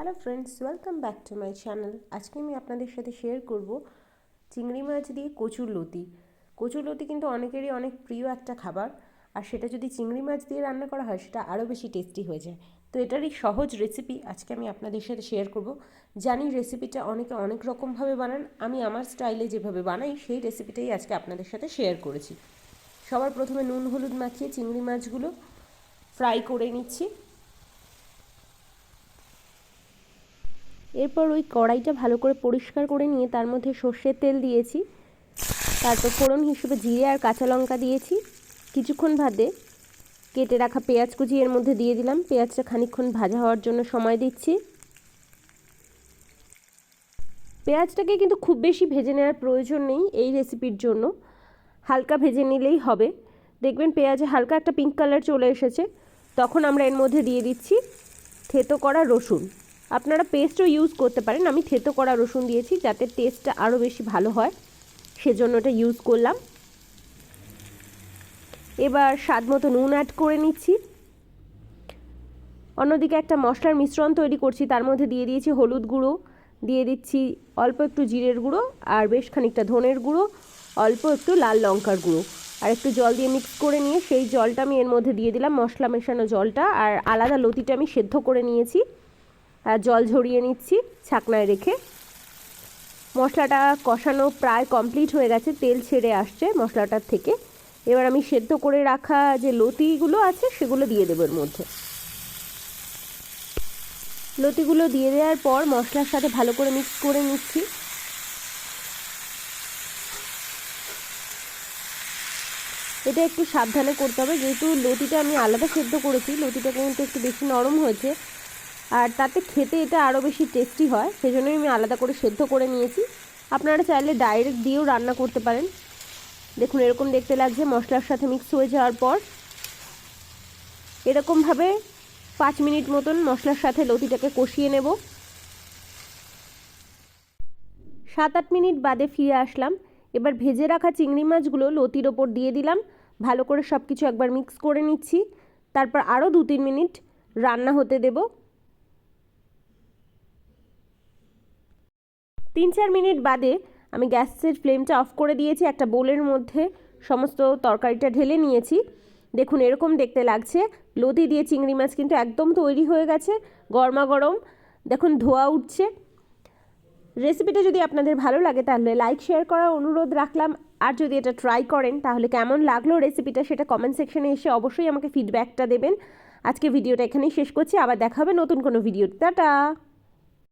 Hello friends welcome back to my channel আজকে আমি আপনাদের সাথে শেয়ার করব চিংড়ি মাছ দিয়ে কচুর লতি। কচুর লতি কিন্তু অনেকেরই অনেক প্রিয় একটা খাবার। আর সেটা যদি চিংড়ি মাছ দিয়ে রান্না করা হয়, সেটা আরও বেশি টেস্টি হয়ে যায়। তো এটারই সহজ রেসিপি আজকে আমি আপনাদের সাথে শেয়ার করব। জানি রেসিপিটা অনেকে অনেক রকমভাবে বানান। আমি আমার স্টাইলে যেভাবে বানাই, সেই রেসিপিটাই আজকে আপনাদের সাথে শেয়ার করেছি। সবার প্রথমে নুন, হলুদ মাখিয়ে চিংড়ি মাছগুলো ফ্রাই করে নিচ্ছি। এরপর ওই কড়াইটা ভালো করে পরিষ্কার করে নিয়ে তার মধ্যে সর্ষের তেল দিয়েছি। তারপর ফোড়ন হিসেবে জিরে আর কাঁচা লঙ্কা দিয়েছি। কিছুক্ষণ ভাদে কেটে রাখা পেঁয়াজ কুচি এর মধ্যে দিয়ে দিলাম। পেঁয়াজটা খানিকক্ষণ ভাজা হওয়ার জন্য সময় দিচ্ছি। পেঁয়াজটাকে কিন্তু খুব বেশি ভেজে নেওয়ার প্রয়োজন নেই এই রেসিপির জন্য। হালকা ভেজে নিলেই হবে। দেখবেন পেঁয়াজে হালকা একটা পিঙ্ক কালার চলে এসেছে। তখন আমরা এর মধ্যে দিয়ে দিচ্ছি থেতো করা রসুন। আপনারা পেস্টও ইউজ করতে পারেন। আমি থেতো করা রসুন দিয়েছি যাতে টেস্টটা আরও বেশি ভালো হয়। সেজন্য এটা ইউজ করলাম। এবার স্বাদ মতো নুন অ্যাড করে নিচ্ছি। অন্যদিকে একটা মশলার মিশ্রণ তৈরি করছি। তার মধ্যে দিয়ে দিয়েছি হলুদ গুঁড়ো। দিয়ে দিচ্ছি অল্প একটু জিরের গুঁড়ো আর বেশ খানিকটা ধনের গুঁড়ো। অল্প একটু লাল লঙ্কার গুঁড়ো। আর একটু জল দিয়ে মিক্স করে নিয়ে সেই জলটা আমি এর মধ্যে দিয়ে দিলাম। মশলা মেশানো জলটা আর আলাদা লতিটা আমি সেদ্ধ করে নিয়েছি। জল ঝরিয়ে নিচ্ছি ছাকনায় রেখে। মশলাটা কষানো প্রায় কমপ্লিট হয়ে গেছে, তেল ছেড়ে আসছে মশলাটার থেকে। এবার আমি সেদ্ধ করে রাখা যে লতিগুলো আছে সেগুলো দিয়ে দেবো এর মধ্যে। লতিগুলো দিয়ে দেওয়ার পর মশলার সাথে ভালো করে মিক্স করে নিচ্ছি। এটা একটু সাবধানে করতে হবে, যেহেতু লতিটা আমি আলাদা সেদ্ধ করেছি, লতিটা কিন্তু একটু বেশি নরম হয়েছে। আর তাতে খেতে এটা আরও বেশি টেস্টি হয়, সেজন্যই আমি আলাদা করে সেদ্ধ করে নিয়েছি। আপনারা চাইলে ডাইরেক্ট দিয়েও রান্না করতে পারেন। দেখুন, এরকম দেখতে লাগছে, মশলার সাথে মিক্স হয়ে যাওয়ার পর। এরকমভাবে পাঁচ মিনিট মতন মশলার সাথে লতিটাকে কষিয়ে নেব। সাত আট মিনিট বাদে ফিরে আসলাম। এবার ভেজে রাখা চিংড়ি মাছগুলো লতির ওপর দিয়ে দিলাম। ভালো করে সব কিছু একবার মিক্স করে নিচ্ছি। তারপর আরও দু তিন মিনিট রান্না হতে দেবো। তিন চার মিনিট বাদে আমি গ্যাসের ফ্লেমটা অফ করে দিয়েছি, একটা বোলের মধ্যে সমস্ত তরকারিটা ঢেলে নিয়েছি। দেখুন, এরকম দেখতে লাগছে। লতি দিয়ে চিংড়ি মাছ কিন্তু একদম তৈরি হয়ে গেছে গরমা গরম দেখুন, ধোয়া উঠছে। রেসিপিটা যদি আপনাদের ভালো লাগে তাহলে লাইক, শেয়ার করার অনুরোধ রাখলাম। আর যদি এটা ট্রাই করেন তাহলে কেমন লাগল রেসিপিটা সেটা কমেন্ট সেকশনে এসে অবশ্যই আমাকে ফিডব্যাকটা দেবেন। আজকে ভিডিওটা এখানেই শেষ করছি, আবার দেখা হবে নতুন কোনো ভিডিও টাটা!